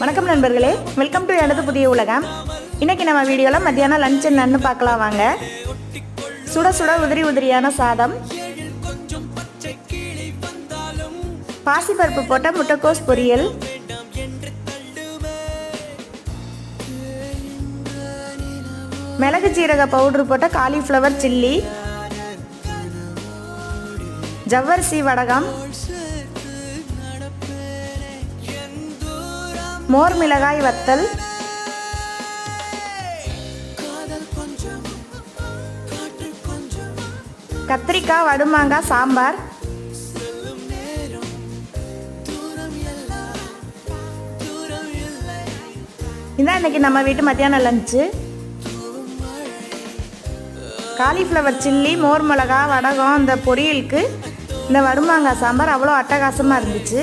வணக்கம் நண்பர்களே. Welcome to எனது புதிய உலகம். இன்னைக்கு நம்ம வீடியோவில் மத்தியானம் லஞ்ச் என்னன்னு பார்க்கலாம் வாங்க. சுட சுட உதிரி உதிரியான சாதம். பாசிப்பருப்பு போட்ட முட்டைக்கோஸ் பொரியல். மிளகு சீரக பவுடர் போட்ட காலிஃப்ளவர் சில்லி ஜவ்வரிசி வடகம். மோர் மிளகாய் வத்தல். கத்திரிக்காய் வடுமாங்காய் சாம்பார். இதான் இன்றைக்கி நம்ம வீட்டு மத்தியானம் லஞ்சு காலிஃப்ளவர் சில்லி மோர் மிளகா வடகம் அந்த பொரியலுக்கு இந்த வடுமாங்காய் சாம்பார் அவ்வளோ அட்டகாசமாக இருந்துச்சு.